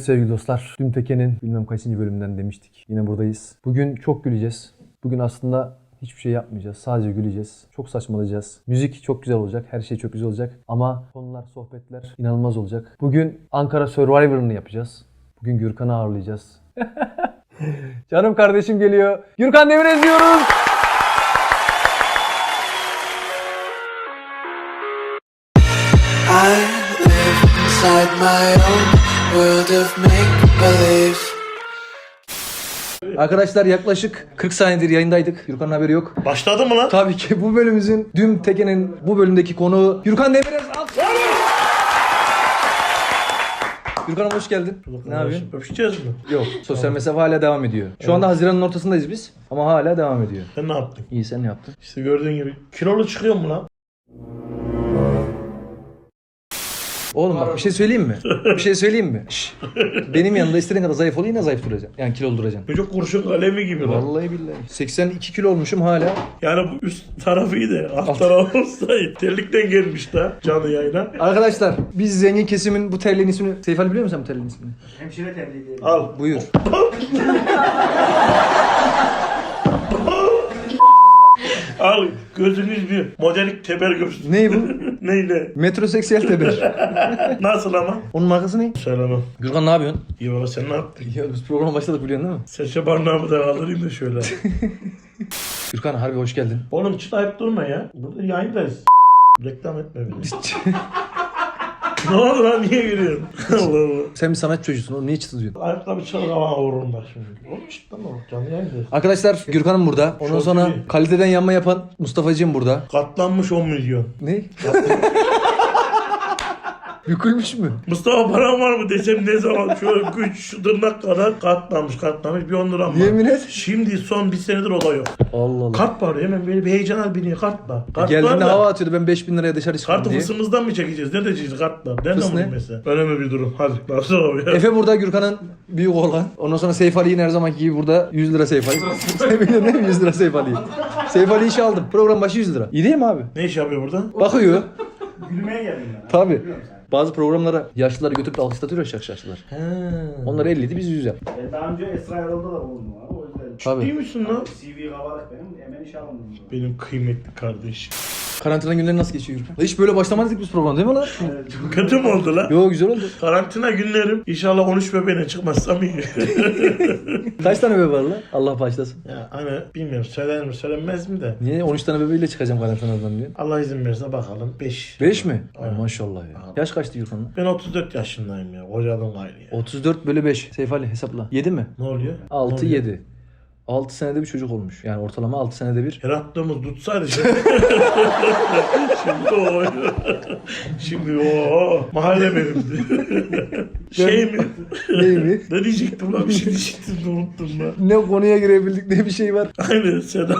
Evet sevgili dostlar, Düm Teke'nin bilmem kaçıncı bölümünden demiştik. Yine buradayız. Bugün çok güleceğiz. Bugün aslında hiçbir şey yapmayacağız. Sadece güleceğiz. Çok saçmalayacağız. Müzik çok güzel olacak. Her şey çok güzel olacak. Ama konular, sohbetler inanılmaz olacak. Bugün Ankara Survivor'ını yapacağız. Bugün Gürkan'ı ağırlayacağız. Canım kardeşim geliyor. Gürkan Demirez diyoruz. Of make-believe Arkadaşlar yaklaşık 40 saniyedir yayındaydık. Gürkan'ın haberi yok. Başladı mı lan? Tabii ki bu bölümümüzün Düm Teke'nin bu bölümdeki konuğu Gürkan Demirez. Alkışlar. Gürkan'ım hoş geldin. Ne yapıyorsun? Öpüşeceğiz mi? Yok. Sosyal mesafe hala devam ediyor. Şu anda Haziran'ın ortasındayız biz. Ama hala devam ediyor. Sen ne yaptın? İyi sen ne yaptın? İşte gördüğün gibi kilolu çıkıyor mu lan? Oğlum bak bir şey söyleyeyim mi? bir şey söyleyeyim mi? Şş. Benim yanında istediğin kadar zayıf ol yine zayıf duracaksın. Yani kilolu duracaksın. Çocuk kurşun kalemi gibi lan. Vallahi billahi. 82 kilo olmuşum hala. Yani bu üst tarafı iyi de alt tarafı olsaydı. Terlikten gelmiş de canlı yayına. Arkadaşlar biz zengin kesimin bu terliğin ismini... Seyf Ali biliyor musun sen bu terliğin ismini? Al. Buyur. Al. Gözünüz bir modelik teber görsün. Ney bu? Neyle? Metroseksüel teber. Nasıl ama? Onun markası ne? Selamım. Gürkan ne yapıyorsun? İyi valla sen ne yaptın? Ya biz programa başladık biliyorsun değil mi? Serçe barnağımı da kaldırayım da şöyle. Gürkan harbi hoş geldin. Oğlum çıtayıp durma ya. Burada yayındayız. Reklam etme beni. Ne oldu lan niye gülüyorsun? Allah Allah. Sen bir sanat çocuğusun oğlum niye çıtı diyorsun? Ayakkabı çalır havana vururum bak şimdi. İşte lan o canlı yayındayız. Arkadaşlar Gürkan'ım burada. Ondan Çok sonra iyi. kaliteden yanma yapan Mustafa'cığım burada. Katlanmış 10 milyon. Ne? Bükülmüş mü? Mustafa param var mı desem ne zaman şöyle güç şu tırnak kadar katlanmış katlanmış bir 10 liram var. Yemin et. Şimdi son bir senedir o da yok. Allah Allah. Kart var hemen böyle bir heyecana biniyor kartla. Kart Geldiğinde hava atıyordu ben 5000 liraya dışarı çıktım Kartı diye. fısımızdan mı çekeceğiz? Ne diyeceğiz kartla? Nereden Fıs ne? mi mesela? Önemli bir durum. Hadi nasıl ya? Efe burada Gürkan'ın büyük oğlan. Ondan sonra Seyf Ali yine her zamanki gibi burada 100 lira Seyf Ali. Biliyorsun değil mi 100 lira Seyf Ali'yi? Seyf Ali işe aldım. Program başı 100 lira. İyi değil mi abi? Ne iş yapıyor burada? Bakıyor. Gülmeye geldim ben. Tabii. Bazı programlara yaşlıları götürüp de alkışlatıyor ya yaşlılar. He. Onlar 50'di biz 100 yaptık. E, daha önce Esra Erol'da da bulundum abi o Tabii. misin lan? CV kabarık benim hemen işe alındım. Benim kıymetli kardeş. Karantina günleri nasıl geçiyor Gürkan? Hiç böyle başlamadık biz program değil mi lan? Kötü mü oldu lan? Yo güzel oldu. Karantina günlerim. İnşallah 13 bebeğine çıkmazsam iyi. Kaç tane bebe var lan? Allah başlasın. ya hani bilmiyorum söylenir mi söylenmez mi de. Niye 13 tane bebeğiyle çıkacağım karantinadan diye? Allah izin verirse bakalım 5. 5 mi? Ay maşallah ya. Yaş kaçtı Gürkan'ın? Ben 34 yaşındayım ya. Kocadım gayrı ya. 34 bölü 5. Seyf Ali hesapla. 7 mi? Ne oluyor? 6 Ne oluyor? 7. 6 senede bir çocuk olmuş. Yani ortalama 6 senede bir. Her attığımız tutsaydı şimdi. şimdi o. şimdi o. Mahalle benimdi. şey mi? Ney mi? ne diyecektim lan? Bir şey diyecektim de unuttum lan. ne konuya girebildik ne bir şey var. Aynen Seda.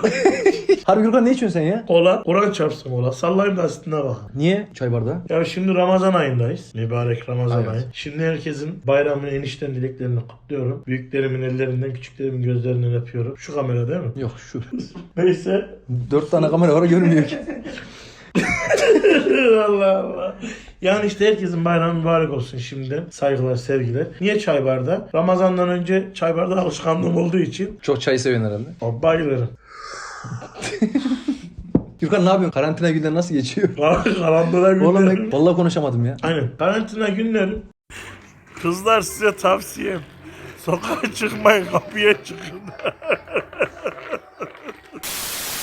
Harbi Gürkan ne içiyorsun sen ya? Kola. Kur'an çarpsın kola. Sallayayım da aslında bak. Niye? Çay bardağı. Ya şimdi Ramazan ayındayız. Mübarek Ramazan Evet. ayı. Şimdi herkesin bayramını enişten dileklerini kutluyorum. Büyüklerimin ellerinden, küçüklerimin gözlerinden öpüyorum. Şu kamera değil mi? Yok şu. Neyse. 4 tane kamera var görmüyor ki. Allah Allah. Yani işte herkesin bayramı mübarek olsun şimdiden. Saygılar, sevgiler. Niye çay bardağı? Ramazandan önce çay bardağı alışkanlığım olduğu için Çok çay seviyorsun herhalde. bayılırım. Gürkan ne yapıyorsun? Karantina günleri nasıl geçiyor? Karantina Oğlum günlerim. ben vallahi konuşamadım ya. Aynen. Karantina günlerim. Kızlar size tavsiyem. Sokağa çıkmayın, kapıya çıkın.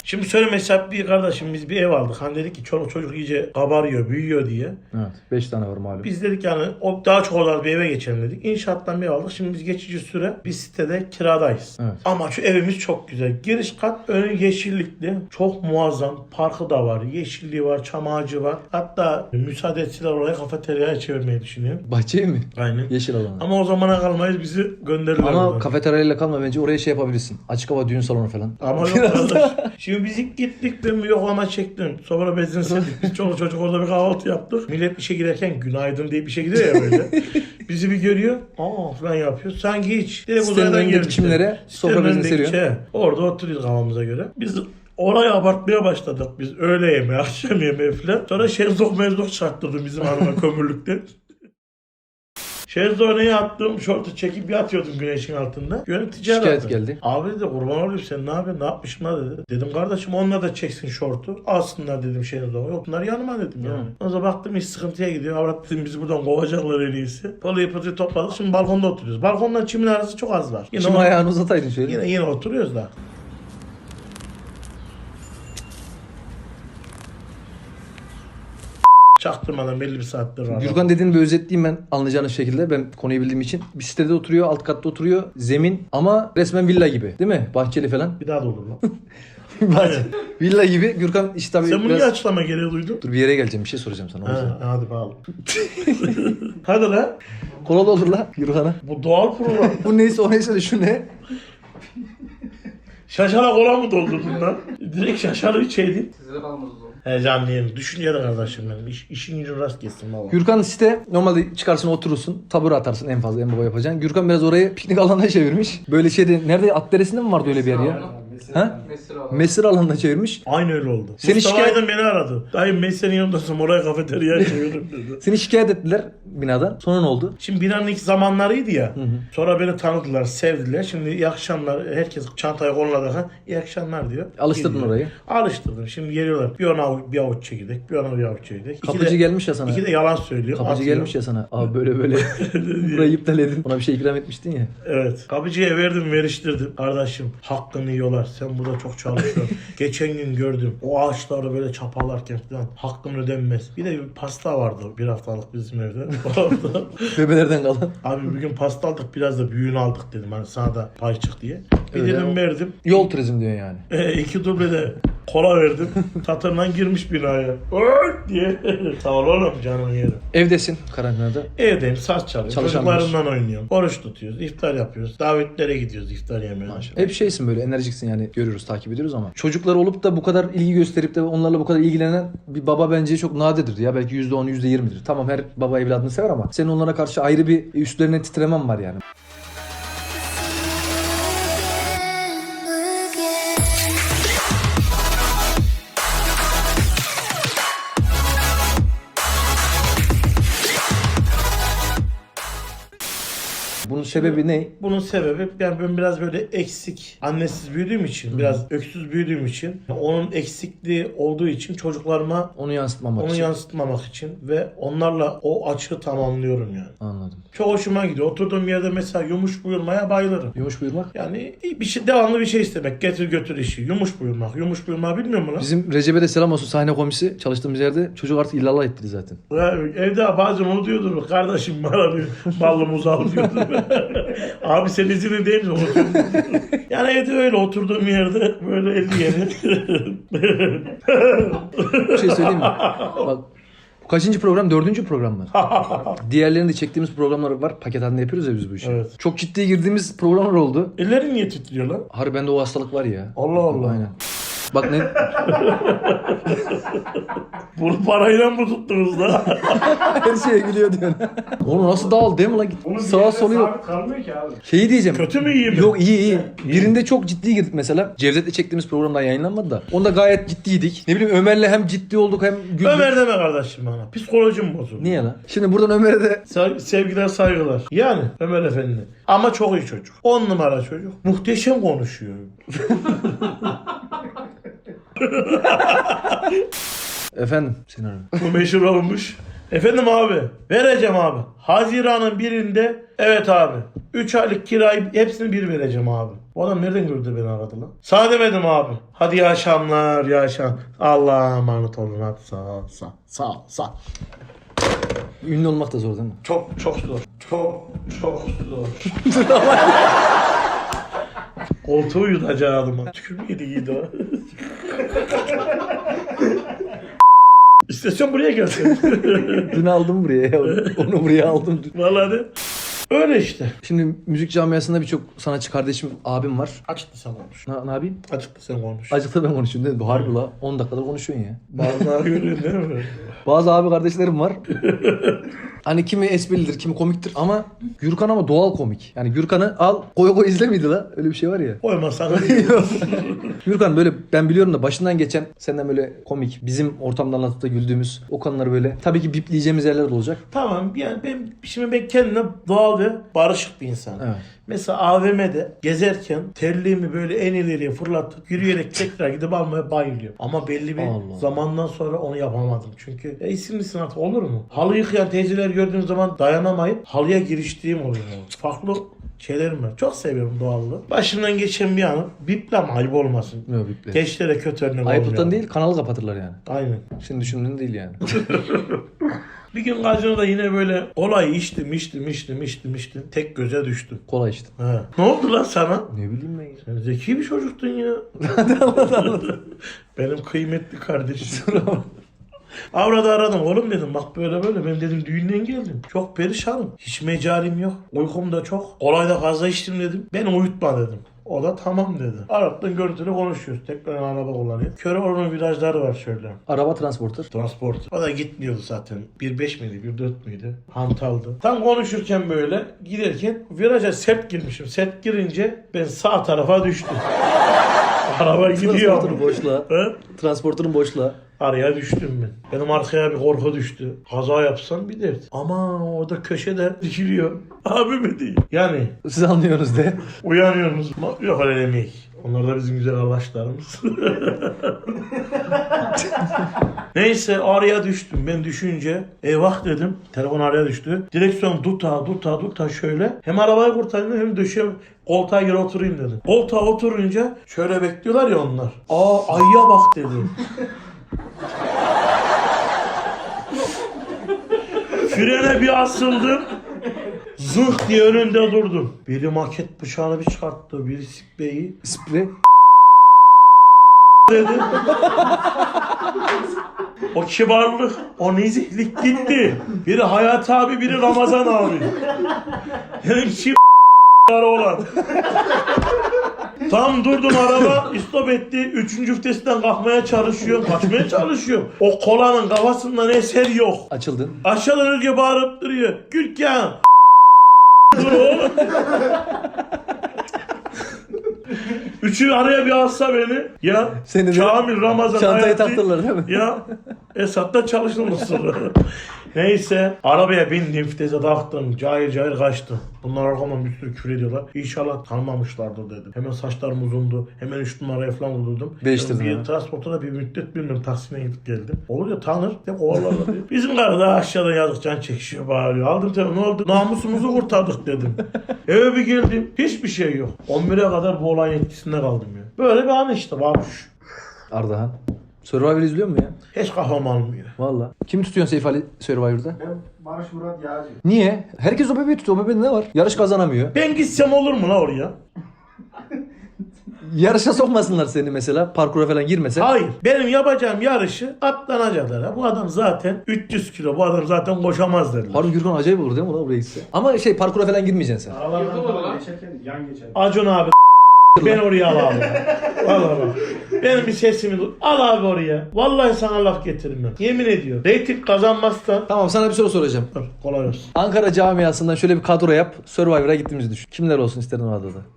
Şimdi söyle mesela bir kardeşim biz bir ev aldık. Hani dedik ki çoluk çocuk iyice kabarıyor, büyüyor diye. Evet. 5 tane var malum. Biz dedik yani o daha çok odalı bir eve geçelim dedik. İnşaattan bir ev aldık. Şimdi biz geçici süre bir sitede kiradayız. Evet. Ama şu evimiz çok güzel. Giriş kat önü yeşillikli. Çok muazzam. Parkı da var. Yeşilliği var. Çam ağacı var. Hatta müsaade etseler oraya kafeteryaya çevirmeyi düşünüyorum. Bahçeye mi? Aynen. Yeşil alana. Ama o zamana kalmayız bizi gönderirler. Ama buradan. kafeteryayla kalma bence oraya şey yapabilirsin. Açık hava düğün salonu falan. Ama yok kardeş. Şimdi biz ilk gittik ben bir yoklama çektim. Sonra benzin sildik. Çoluk çocuk orada bir kahvaltı yaptık. Millet işe girerken günaydın diye bir şey gidiyor ya böyle. Bizi bir görüyor. Aa falan yapıyor. Sanki hiç. Direkt uzaydan önündeki gelmiş. çimlere Sitenin sofra önündeki seriyor. Orada oturuyoruz kafamıza göre. Biz Orayı abartmaya başladık biz. Öğle yemeği, akşam yemeği falan. Sonra şezlong mezlong çarptırdı bizim hanıma kömürlükte. Şezlong'a yattım, şortu çekip yatıyordum güneşin altında. Yönetici Şikayet aradı. geldi. Abi dedi kurban olayım sen ne yapıyorsun, ne yapmışsın la dedi. Dedim kardeşim onunla da çeksin şortu. Alsınlar dedim Şezlong'a. Yok bunlar yanıma dedim yani. O zaman baktım iş sıkıntıya gidiyor. Avrat dedim bizi buradan kovacaklar en iyisi. Palıyı pıtıyı topladık. Şimdi balkonda oturuyoruz. Balkondan çimin arası çok az var. Yine, Şimdi o- ayağını uzataydın şöyle. yine, yine oturuyoruz da. Çaktırmadan belli bir saattir var. Gürkan dediğini bir özetleyeyim ben anlayacağınız şekilde. Ben konuyu bildiğim için. Bir sitede oturuyor, alt katta oturuyor. Zemin ama resmen villa gibi. Değil mi? Bahçeli falan. Bir daha da olur lan. Bahçe- villa gibi. Gürkan işte tabii Sen bunu biraz... niye açıklama gereği duydun? Dur bir yere geleceğim. Bir şey soracağım sana. o yüzden. Ha, hadi bağlı. hadi lan. Kola da olur la Gürkan'a. Bu doğal program. Bu neyse o neyse de şu ne? Şaşala kola mı doldurdun lan? Direkt şaşalı içeydin. Sizde kalmadı o zaman. He canlı yerim. Düşünce de kardeşim benim. İş, işin gücün rast gelsin valla. Gürkan site normalde çıkarsın oturursun. Tabure atarsın en fazla en baba yapacaksın. Gürkan biraz orayı piknik alanına çevirmiş. Böyle şeyde nerede at deresinde mi vardı öyle bir yer ya? Ha? Mesir abi. Mesir alanına çevirmiş. Aynı öyle oldu. Seni Mustafa şikayet- Aydın beni aradı. Dayım ben senin yanındasın oraya kafeteryaya çeviririm dedi. Seni şikayet ettiler binadan. Sonra ne oldu? Şimdi binanın ilk zamanlarıydı ya. Sonra beni tanıdılar, sevdiler. Şimdi iyi akşamlar herkes çantayı koluna takar. İyi akşamlar diyor. Alıştırdın Gidiyor. orayı. Alıştırdım. Şimdi geliyorlar. Bir ona avuç, bir avuç çekirdek, bir ona bir avuç çekirdek. İki Kapıcı de- gelmiş ya sana. İki de yalan söylüyor. Kapıcı atıyor. gelmiş ya sana. Abi böyle böyle burayı iptal edin. Ona bir şey ikram etmiştin ya. Evet. Kapıcıya verdim, veriştirdim. Kardeşim hakkını yiyorlar. Sen burada çok çalışıyorsun. Geçen gün gördüm. O ağaçları böyle çapalarken falan. Hakkın ödenmez. Bir de bir pasta vardı bir haftalık bizim evde. Orada. Bebelerden kalan. Abi bugün pasta aldık biraz da büyüğünü aldık dedim. Hani sana da pay çık diye. Bir Öyle dedim o- verdim. Yol turizm diyor yani. E, iki duble de kola verdim. Tatırdan girmiş binaya. Öt diye. Sağ ol oğlum canın yerim. Evdesin karantinada. Evdeyim saç çalıyorum. Çalışan Çocuklarımla oynuyorum. Oruç tutuyoruz. iftar yapıyoruz. Davetlere gidiyoruz iftar yemeğine. Hep şeysin böyle enerjiksin yani görüyoruz takip ediyoruz ama çocuklar olup da bu kadar ilgi gösterip de onlarla bu kadar ilgilenen bir baba bence çok nadirdir ya belki %10 %20'dir. Tamam her baba evladını sever ama senin onlara karşı ayrı bir üstlerine titremen var yani. Sebebi ne? Bunun sebebi yani ben biraz böyle eksik, annesiz büyüdüğüm için, biraz öksüz büyüdüğüm için, onun eksikliği olduğu için çocuklarıma Onu yansıtmamak onu için. yansıtmamak için ve onlarla o açığı tamamlıyorum yani. Anladım. Çok hoşuma gidiyor. Oturduğum yerde mesela yumuş buyurmaya bayılırım. Yumuş buyurmak. Yani bir şey devamlı bir şey istemek. Getir götür işi. Yumuş buyurmak. Yumuş buyurmak bilmiyor musun? Bizim Recep'e de selam olsun sahne komisi çalıştığımız yerde çocuk artık illallah etti zaten. Ya evde bazen onu diyordur. Kardeşim bana bir ballı muz al diyordur. Abi sen izinin değil mi? Yani evde öyle oturduğum yerde böyle elli yeri. Bir şey söyleyeyim mi? Bak bu kaçıncı program? Dördüncü program mı? Diğerlerini de çektiğimiz programlar var. Paket halinde yapıyoruz ya biz bu işi. Evet. Çok ciddi girdiğimiz programlar oldu. Ellerin niye titriyor lan? Harbi bende o hastalık var ya. Allah Allah. Aynen. Bak ne? Bunu parayla mı tuttunuz da? Her şeye gülüyor diyorsun. Oğlum nasıl dağıldı değil mi lan? Bunun Sağa yerine yok. sabit kalmıyor ki abi. Şeyi diyeceğim. Kötü mü iyi mi? Yok iyi iyi. Birinde çok ciddi girdik mesela. Cevdet'le çektiğimiz programdan yayınlanmadı da. Onda gayet ciddiydik. Ne bileyim Ömer'le hem ciddi olduk hem güldük. Ömer deme kardeşim bana. Psikolojim bozuldu. Niye lan? Şimdi buradan Ömer'e de Se- Sevgiler saygılar. Yani Ömer Efendi. Ama çok iyi çocuk. 10 numara çocuk. Muhteşem konuşuyor. Efendim seni arıyorum. Bu meşhur olmuş. Efendim abi. Vereceğim abi. Haziran'ın birinde evet abi. 3 aylık kirayı hepsini bir vereceğim abi. Bu adam nereden gördü beni aradı lan? Sağ demedim abi. Hadi iyi akşamlar, iyi akşam. Allah'a emanet olun. Hadi sağ ol, sağ ol, sağ ol, sağ ol. Ünlü olmak da zor değil mi? Çok çok zor. Çok çok zor. Koltuğu yutacaktım. Tükürmeydi iyiydi o. İstasyon buraya gelsin. Dün aldım buraya. ya. Onu buraya aldım. Vallahi de. Öyle işte. Şimdi müzik camiasında birçok sanatçı kardeşim, abim var. Açıkta sen konuş. Ne, ne yapayım? Açıkta sen konuş. Acıkta ben konuşuyorum değil mi? Bu harbi la 10 dakikadır konuşuyorsun ya. Bazıları görüyorsun değil mi? Bazı abi kardeşlerim var. hani kimi esprilidir, kimi komiktir ama Gürkan ama doğal komik. Yani Gürkan'ı al koy koy izle miydi la? Öyle bir şey var ya. Koymasan Gürkan böyle ben biliyorum da başından geçen senden böyle komik bizim ortamda anlatıp da güldüğümüz o konuları böyle tabii ki bipleyeceğimiz yerler de olacak. Tamam yani ben şimdi ben kendime doğal ve barışık bir insanım. Evet. Mesela AVM'de gezerken terliğimi böyle en ileriye fırlatıp yürüyerek tekrar gidip almaya bayılıyorum. Ama belli bir Allah. zamandan sonra onu yapamadım. Çünkü ya isimlisin artık olur mu? Halı yıkayan teyzeler gördüğüm zaman dayanamayıp halıya giriştiğim oluyor. Farklı şeylerim var. Çok seviyorum doğallığı. Başımdan geçen bir anı biplem ayıp olmasın. Yok biple. Gençlere kötü örnek Ayıplıktan olmayalım. değil kanalı kapatırlar yani. Aynen. Şimdi düşündüğün değil yani. Bir gün gazinoda yine böyle olay içtim içtim içtim içtim içtim. Tek göze düştüm. Kolay işte. He. Ne oldu lan sana? Ne bileyim ben ya. Sen zeki bir çocuktun ya. Benim kıymetli kardeşim. Avrada aradım oğlum dedim bak böyle böyle ben dedim düğünden geldim. Çok perişanım. Hiç mecalim yok. Uykum da çok. Kolayda fazla içtim dedim. Beni uyutma dedim. O da tamam dedi. Arattın görüntülü konuşuyoruz. Tekrar araba kullanıyor. Köre onun virajları var şöyle. Araba transporter. Transport. O da gitmiyordu zaten. 1.5 miydi? 1.4 müydü? Hantaldı. Tam konuşurken böyle giderken viraja sert girmişim. Sert girince ben sağ tarafa düştüm. Araba gidiyor. Transporter'ın boşluğa. Transporter'ın boşluğa. Araya düştüm ben. Benim arkaya bir korku düştü. Kaza yapsam bir dert. Ama orada köşede dikiliyor. Abi mi değil. Yani Siz anlıyorsunuz de. uyanıyorsunuz. Ma- Yok öyle demeyiz. Onlar da bizim güzel arkadaşlarımız. Neyse araya düştüm. Ben düşünce eyvah dedim. Telefon araya düştü. Direksiyon duta duta duta şöyle. Hem arabayı kurtarayım hem döşe koltuğa göre oturayım dedim. Koltuğa oturunca şöyle bekliyorlar ya onlar. Aa ayıya bak dedim. Frene bir asıldım. Zıh diye önünde durdum. Biri maket bıçağını bir çıkarttı. Biri sikbeyi Sprey. dedi. o kibarlık, o nezihlik gitti. Biri Hayat abi, biri Ramazan abi. Dedim ki olan. Tam durdum araba istop etti. Üçüncü vitesinden kalkmaya çalışıyorum. Kaçmaya çalışıyorum. O kolanın kafasından eser yok. Açıldın. Aşağıdan Özge bağırıp duruyor. Gülkan. Dur oğlum. Üçü araya bir alsa beni. Ya Seni de Kamil Ramazan Çantayı Hayati- taktırlar değil mi? Ya Esat'ta çalışılmış sonra. Neyse arabaya bindim vitese taktım. Cayır cayır kaçtım. Bunlar arkamdan bir sürü küfür ediyorlar. İnşallah tanımamışlardır dedim. Hemen saçlarım uzundu. Hemen üç numaraya falan vurdurdum. Değiştirdin Bir ha. transporta da bir müddet bilmiyorum Taksim'e gidip geldim. Olur ya tanır. Kovalarlar diye. Bizim karı da aşağıdan yazık can çekişiyor bağırıyor. Aldım telefonu ne oldu? Namusumuzu kurtardık dedim. Eve bir geldim. Hiçbir şey yok. 11'e kadar bu olayın etkisinde kaldım ya. Böyle bir an işte babuş. Ardahan. Survivor izliyor mu ya? Hiç kafam almıyor. Valla. Kim tutuyorsun Seyf Ali Survivor'da? Ben Barış Murat Yağcı. Niye? Herkes o bebeği tutuyor. O bebeğin ne var? Yarış kazanamıyor. Ben gitsem olur mu la oraya? Yarışa sokmasınlar seni mesela. Parkura falan girmesen. Hayır. Benim yapacağım yarışı atlanacaklar. ha. Bu adam zaten 300 kilo. Bu adam zaten koşamaz derler. Harun Gürkan acayip olur değil mi? Ulan buraya gitse. Ama şey parkura falan girmeyeceksin sen. Aralardan falan geçerken yan geçer. Acun abi ben oraya al abi. Vallahi bak. Benim bir sesimi dur. Al abi oraya. Vallahi sana laf getirmem. Yemin ediyorum. Reyting kazanmazsan Tamam sana bir soru soracağım. Dur, kolay olsun. Ankara camiasından şöyle bir kadro yap. Survivor'a gittiğimizi düşün. Kimler olsun istedin o adada?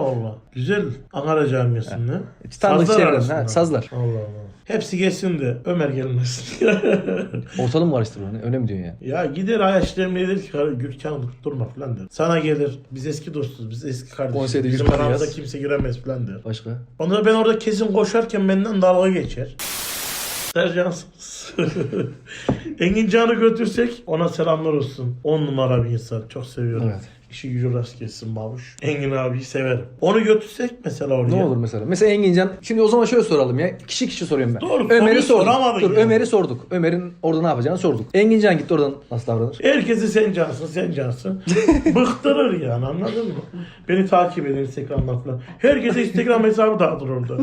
Allah Allah. Güzel. Ankara camiasında. Tanıdık Sazlar arasında. Ha, sazlar. Allah Allah. Hepsi geçsin de Ömer gelmesin. Ortalığı mı karıştırıyor? Ne? Öyle mi diyorsun yani? ya gider Ayaşlem'e der ki "Karı, Gürkan dur, durma falan der. Sana gelir biz eski dostuz biz eski kardeşiz. Konseyde Bizim Gürkan'ı aramıza yaz. kimse giremez falan der. Başka? Ondan ben orada kesin koşarken benden dalga geçer. Sercansınız. Engin Can'ı götürsek ona selamlar olsun. 10 numara bir insan. Çok seviyorum. Evet. İşi gücü rast gelsin babuş. Engin abiyi severim. Onu götürsek mesela oraya. Ne olur mesela? Mesela Engincan. Şimdi o zaman şöyle soralım ya. Kişi kişi soruyorum ben. Doğru, Ömer'i sorduk. Dur yani. Ömer'i sorduk. Ömer'in orada ne yapacağını sorduk. Engincan gitti oradan nasıl davranır? Herkesi sen cansın, sen cansın. Bıktırır yani anladın mı? Beni takip edin Instagram'dan falan. Herkese Instagram hesabı dağıtır orada.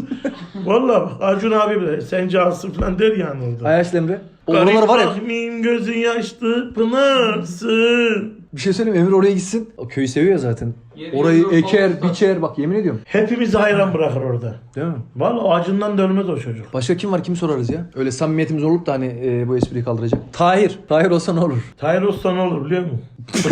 Vallahi bak Acun abi bile sen cansın falan der yani orada. Ayaş Emre. O Garip oralar var ya. rahmin gözün yaşlı pınarsın. Bir şey söyleyeyim mi? Emir oraya gitsin. O köyü seviyor zaten. Yeri Orayı eker, falan. biçer. Bak yemin ediyorum. Hepimizi hayran bırakır orada. Değil mi? Vallahi acından dönmez o çocuk. Başka kim var? Kimi sorarız ya? Öyle samimiyetimiz olup da hani e, bu espriyi kaldıracak. Tahir. Tahir olsa ne olur? Tahir Usta ne olur biliyor musun?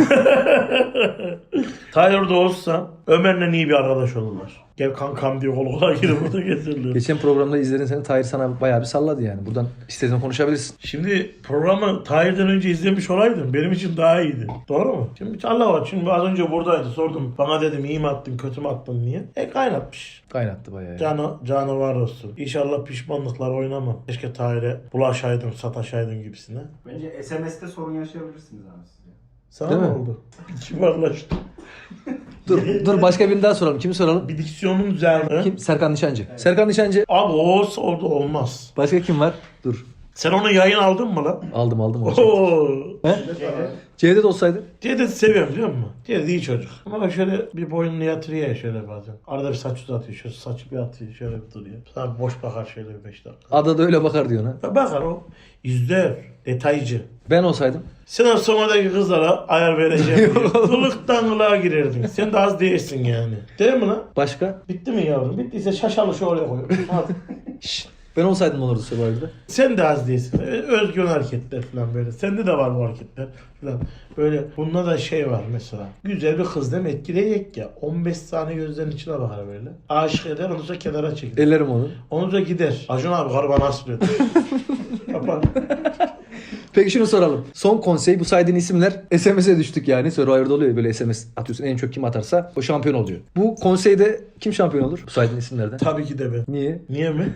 Tahir de olsa Ömer'le iyi bir arkadaş olurlar. Gel kankam diye kol kola girip burada gezerler. Geçen programda izledin seni. Tahir sana bayağı bir salladı yani. Buradan istediğin konuşabilirsin. Şimdi programı Tahir'den önce izlemiş olaydım benim için daha iyiydi. Doğru mu? Şimdi Allah var. Şimdi az önce buradaydı sordum. Bana dedim iyi mi attın kötü mü attın diye. E kaynatmış. Kaynattı bayağı. Canı, canı var olsun. İnşallah pişmanlıklar oynamam. Keşke Tahir'e bulaşaydın, sataşaydın gibisine. Bence SMS'te sorun yaşayabilirsiniz abi siz. ya. Sana Değil ne mi? oldu? Bir kibarlaştı. Dur, dur başka birini daha soralım. Kimi soralım? Bir diksiyonun düzeldi. Kim? Serkan Nişancı. Serkan Nişancı. Abi o orada olmaz. Başka kim var? Dur. Sen onu yayın aldın mı lan? Aldım aldım. Oo. He? Cevdet olsaydı. Cevdet'i seviyorum biliyor musun? Cevdet iyi çocuk. Ama bak şöyle bir boynunu yatırıyor ya şöyle bazen. Arada bir saç uzatıyor. Şöyle saçı bir atıyor. Şöyle bir duruyor. Sana boş bakar şöyle bir beş dakika. Ada da öyle bakar diyor ha. Ya Bakar o. İzler. Detaycı. Ben olsaydım. Sen o sonradaki kızlara ayar vereceğim diye. Kılıktan kılığa girerdin. Sen de az değilsin yani. Değil mi lan? Başka? Bitti mi yavrum? Bittiyse şaşalı şu oraya koyuyorum. Hadi. Şşt. Ben olsaydım olurdu Survivor'da? Sen de az değilsin. Ee, Özgün hareketler falan böyle. Sende de var bu hareketler falan. Böyle bunda da şey var mesela. Güzel bir kız değil mi? Etkileyecek ya. 15 saniye gözlerinin içine bakar böyle. Aşık eder ondan sonra kenara çekilir. Ellerim onu. Ondan sonra gider. Acun abi karı bana asıl. Yapar. Peki şunu soralım. Son konsey bu saydığın isimler SMS'e düştük yani. Survivor'da oluyor ya böyle SMS atıyorsun. En çok kim atarsa o şampiyon oluyor. Bu konseyde kim şampiyon olur? Bu saydığın isimlerden. Tabii ki de ben. Niye? Niye mi?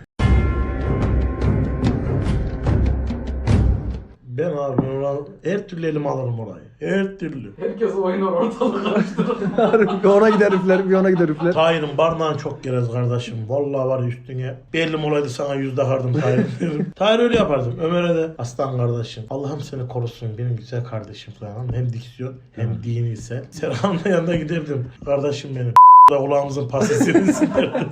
Ben abi onu- her türlü elime alırım orayı. Her türlü. Herkes oynar ortalığı karıştırır. Harbi bir ona gider üfler, bir ona gider üfler. Tahir'in barnağın çok gerez kardeşim. Vallahi var üstüne. Bellim olaydı sana yüz takardım Tahir derim. Tahir öyle yapardım. Ömer'e de aslan kardeşim. Allah'ım seni korusun benim güzel kardeşim falan. Hem diksiyon hem dini ise. Serhan'ın yanına giderdim. Kardeşim benim. Da kulağımızın pasesini silerdim.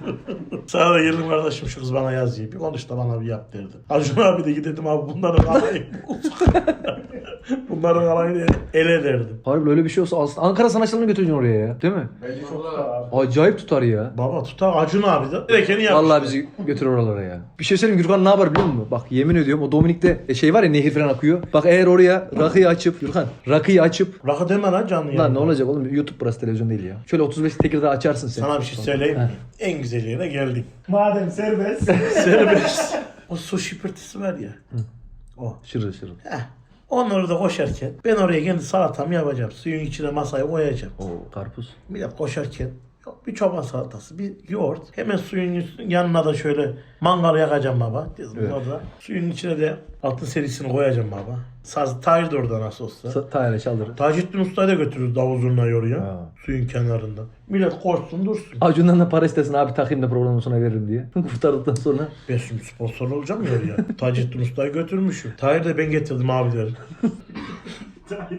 Sana da geldim kardeşim şu kız bana yazıyor. Bir konuş da bana bir yap derdim. Acun abi de giderdim abi bunların alayı. bunların alayını ele derdim. Harbi öyle bir şey olsa aslında Ankara sanatçılarını götüreceksin oraya ya. Değil mi? Bence çok tutar abi. Acayip tutar ya. Baba tutar Acun abi de. Gerekeni yapmış. Vallahi bizi götür oralara ya. Bir şey söyleyeyim Gürkan ne yapar biliyor musun? Bak yemin ediyorum o Dominik'te e, şey var ya nehir falan akıyor. Bak eğer oraya rakıyı açıp Gürkan rakıyı açıp Rakı deme lan canlı Lan yayında. ne olacak oğlum YouTube burası televizyon değil ya. Şöyle 35 Tekirdağ açarsın sen. Sana bir şey söyleyeyim mi? En güzel yere geldik. Madem serbest. Serbest. o su şıpırtısı var ya. O. Şırıl şırıl. Heh. Onlar da koşarken ben oraya kendi salatamı yapacağım. Suyun içine masayı koyacağım. Oo karpuz. Millet koşarken bir çoban salatası, bir yoğurt. Hemen suyun yanına da şöyle mangal yakacağım baba. Evet. orada. Suyun içine de altın serisini koyacağım baba. Saz Tahir de orada nasıl olsa. Sa- Tayar'a çaldırır. Taceddin Usta'yı da götürürüz davul. Ha. Suyun kenarında. Millet koşsun dursun. Acun'dan da para istesin abi takayım da programın sonuna veririm diye. Kurtardıktan sonra. Ben şimdi sponsor olacağım ya oraya. Taceddin Usta'yı götürmüşüm. Tahir de ben getirdim abilerim.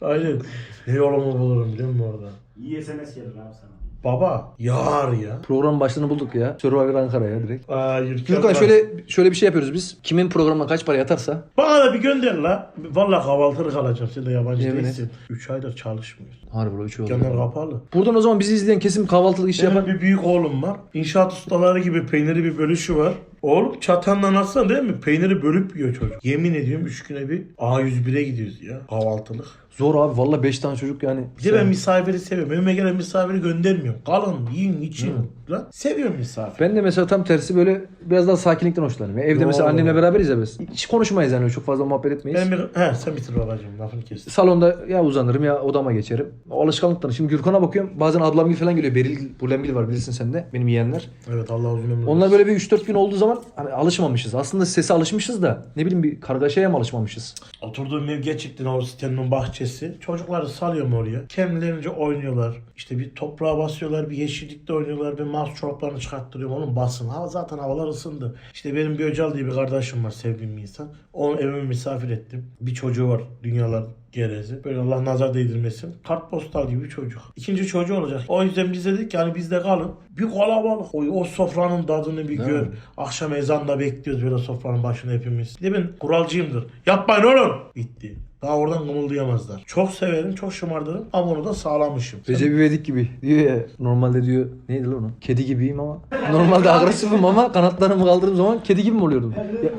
Aynen. Ne yolumu bulurum biliyor musun orada? İyi SMS gelir abi sana. Baba yar ya. Program başlığını bulduk ya. Survivor Ankara'ya direkt. Aa, yürürken Gürkan şöyle şöyle bir şey yapıyoruz biz. Kimin programına kaç para yatarsa. Bana da bir gönder la. Vallahi kahvaltılık alacağım. Sen de yabancı Yemin değilsin. 3 aydır çalışmıyorsun. Harbi böyle şey Dükkanlar oldu. kapalı. Buradan o zaman bizi izleyen kesin kahvaltılık iş Benim yapan. bir büyük oğlum var. İnşaat ustaları gibi peyniri bir bölüşü var. Oğlum çatanla nasıl değil mi? Peyniri bölüp yiyor çocuk. Yemin ediyorum 3 güne bir A101'e gidiyoruz ya. Kahvaltılık. Zor abi valla 5 tane çocuk yani. Bir de ben misafiri seviyorum. Önüme gelen misafiri göndermiyorum. Kalın, yiyin, için. Lan seviyorum misafir. Ben de mesela tam tersi böyle biraz daha sakinlikten hoşlanıyorum. Ya Evde Yo. mesela annemle beraberiz ya biz. Hiç konuşmayız yani çok fazla muhabbet etmeyiz. Ben bir... He sen bitir babacığım lafını kestim. Salonda ya uzanırım ya odama geçerim. O alışkanlıktan. Şimdi Gürkan'a bakıyorum. Bazen ablam gibi falan geliyor. Beril, Bulemgil var bilirsin sen de. Benim yeğenler. Evet Allah uzun ömür Onlar böyle bir 3-4 gün olduğu zaman hani alışmamışız. Aslında sese alışmışız da ne bileyim bir kargaşaya mı alışmamışız? Oturduğum ev gerçekten o sitenin bahçesi. Çocukları salıyorum oraya. Kendilerince oynuyorlar. İşte bir toprağa basıyorlar, bir yeşillikte oynuyorlar. Ben mouse çoraplarını çıkarttırıyorum. Onun basın. Hava zaten havalar ısındı. İşte benim bir Öcal diye bir kardeşim var, sevdiğim bir insan. Onu evime misafir ettim. Bir çocuğu var, dünyalar gerezi. Böyle Allah nazar değdirmesin. Kartpostal gibi bir çocuk. İkinci çocuğu olacak. O yüzden biz dedik yani bizde kalın. Bir kalabalık. O, o sofranın tadını bir gör. Akşam ezanda bekliyoruz böyle sofranın başında hepimiz. Bir de ben kuralcıyımdır. Yapmayın oğlum. Bitti. Daha oradan kımıldayamazlar. Çok severim, çok şımartırım ama onu da sağlamışım. Sen- Recep İvedik gibi diyor ya normalde diyor neydi lan o? Kedi gibiyim ama normalde agresifim ama kanatlarımı kaldırdığım zaman kedi gibi mi oluyordum? Ya,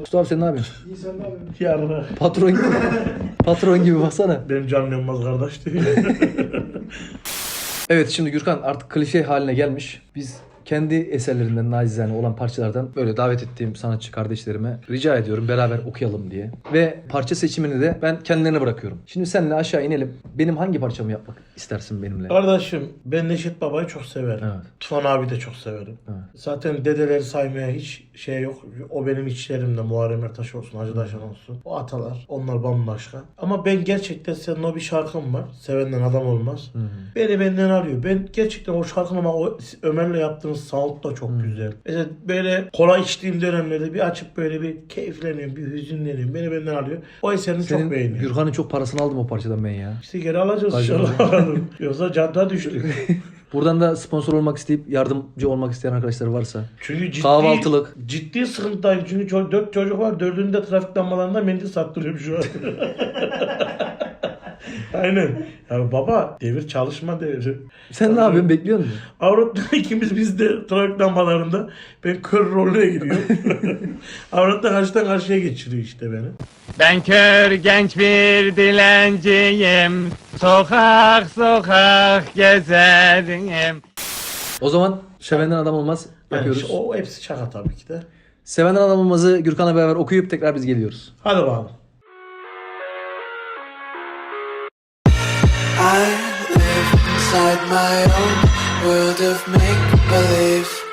Mustafa abi sen ne yapıyorsun? Yarına. Patron gibi. Patron gibi baksana. Benim canım yanmaz kardeş değil. Evet şimdi Gürkan artık klişe haline gelmiş. Biz kendi eserlerinden nacizane olan parçalardan böyle davet ettiğim sanatçı kardeşlerime rica ediyorum beraber okuyalım diye. Ve parça seçimini de ben kendilerine bırakıyorum. Şimdi seninle aşağı inelim. Benim hangi parçamı yapmak istersin benimle? Kardeşim ben Neşet Baba'yı çok severim. Evet. Tufan abi de çok severim. Evet. Zaten dedeleri saymaya hiç şey yok. O benim içlerimde Muharrem Ertaş olsun, Hacı Taşan olsun. O atalar. Onlar bambaşka. Ama ben gerçekten senin o bir şarkın var. Sevenden adam olmaz. Beni benden alıyor. Ben gerçekten o şarkın ama o Ömer'le yaptığınız sound da çok güzel. Mesela böyle kola içtiğim dönemlerde bir açıp böyle bir keyifleniyorum, bir hüzünleniyorum. Beni benden alıyor. O eserini Senin çok beğeniyorum. Gürkan'ın çok parasını aldım o parçadan ben ya. İşte geri alacağız inşallah. Yoksa cadda düştük. Buradan da sponsor olmak isteyip yardımcı olmak isteyen arkadaşlar varsa. Çünkü ciddi, Kahvaltılık. Ciddi sıkıntıdayım. Çünkü ço- dört çocuk var. Dördünü de trafik lambalarında mendil sattırıyorum şu an. Aynen. Ya baba devir çalışma devri. Sen ne yapıyorsun bekliyor musun? Avrat'ta ikimiz biz de trafik lambalarında ben kör rolüne giriyorum. Avrat'ta karşıdan karşıya geçiriyor işte beni. Ben kör genç bir dilenciyim. Sokak sokak gezerim. O zaman sevenden adam olmaz Yani yapıyoruz. işte o hepsi şaka tabii ki de. Sevenden adam olmazı Gürkan'la beraber okuyup tekrar biz geliyoruz. Hadi bakalım. Inside my own world of make believe.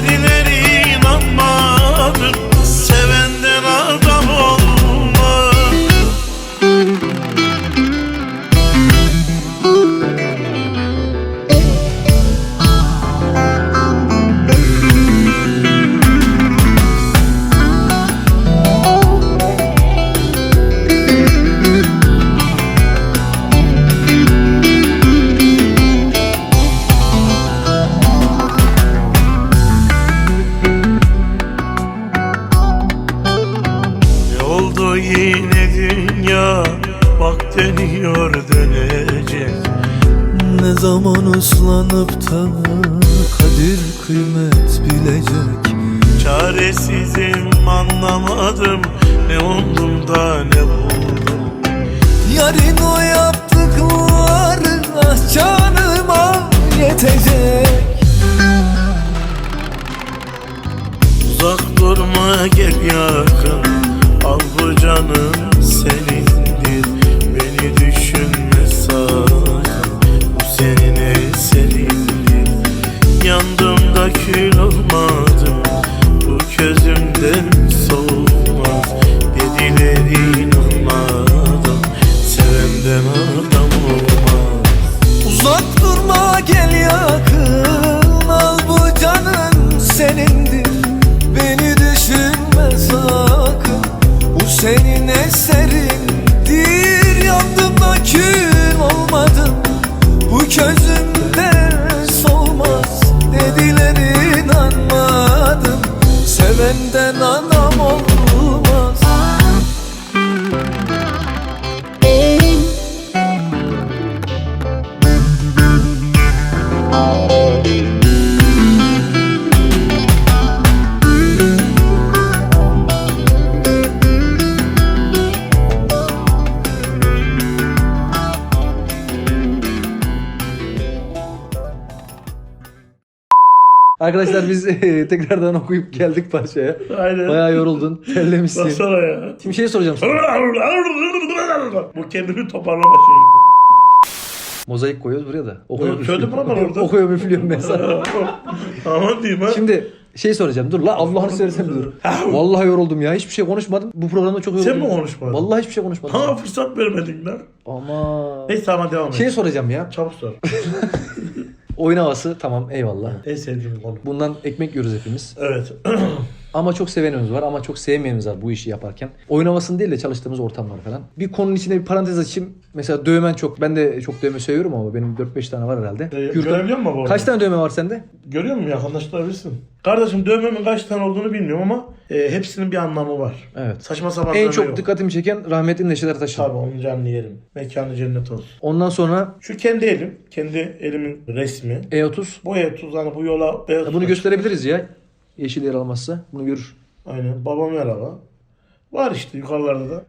Dediler inanmadım durma gel yakın? Al bu canım senindir Dediler inanmadım Sevenden anam Arkadaşlar biz tekrardan okuyup geldik parçaya. Aynen. Bayağı yoruldun, terlemişsin. Baksana ya. Şimdi şey soracağım sana. Bu kendini toparlama şeyi. Mozaik koyuyoruz buraya da. Okuyorum, Söyledim ama orada. Okuyorum üflüyorum ben sana. Aman diyeyim ha. Şimdi şey soracağım. Dur la Allah'ını seversen dur. Vallahi yoruldum ya. Hiçbir şey konuşmadım. Bu programda çok yoruldum. Sen mi konuşmadın? Vallahi hiçbir şey konuşmadım. Bana fırsat vermedin lan. Ama Neyse tamam devam et. şey soracağım ya. Çabuk sor. Oyun havası tamam eyvallah. en sevdiğim konu. Bundan ekmek yiyoruz hepimiz. Evet. Ama çok sevenimiz var ama çok sevmeyenimiz var bu işi yaparken. Oyun havasını değil de çalıştığımız ortamlar falan. Bir konunun içinde bir parantez açayım. Mesela dövmen çok. Ben de çok dövme seviyorum ama benim 4-5 tane var herhalde. Ee, Gürkan- görebiliyor musun bu arada? Kaç tane dövme var sende? Görüyor musun yakınlaştırabilirsin. Kardeşim dövmemin kaç tane olduğunu bilmiyorum ama e, hepsinin bir anlamı var. Evet. Saçma sapan En çok yok. dikkatimi çeken rahmetli Neşet Ertaş'ın. Tabii onun canını yerim. Mekanı cennet olsun. Ondan sonra Şu kendi elim. Kendi elimin resmi. E30. Bu ev tuzağını bu yola beyaz Ya bunu taş- gösterebiliriz ya. Yeşil yer almazsa. Bunu görür. Aynen. Babam merhaba. Var işte yukarılarda da.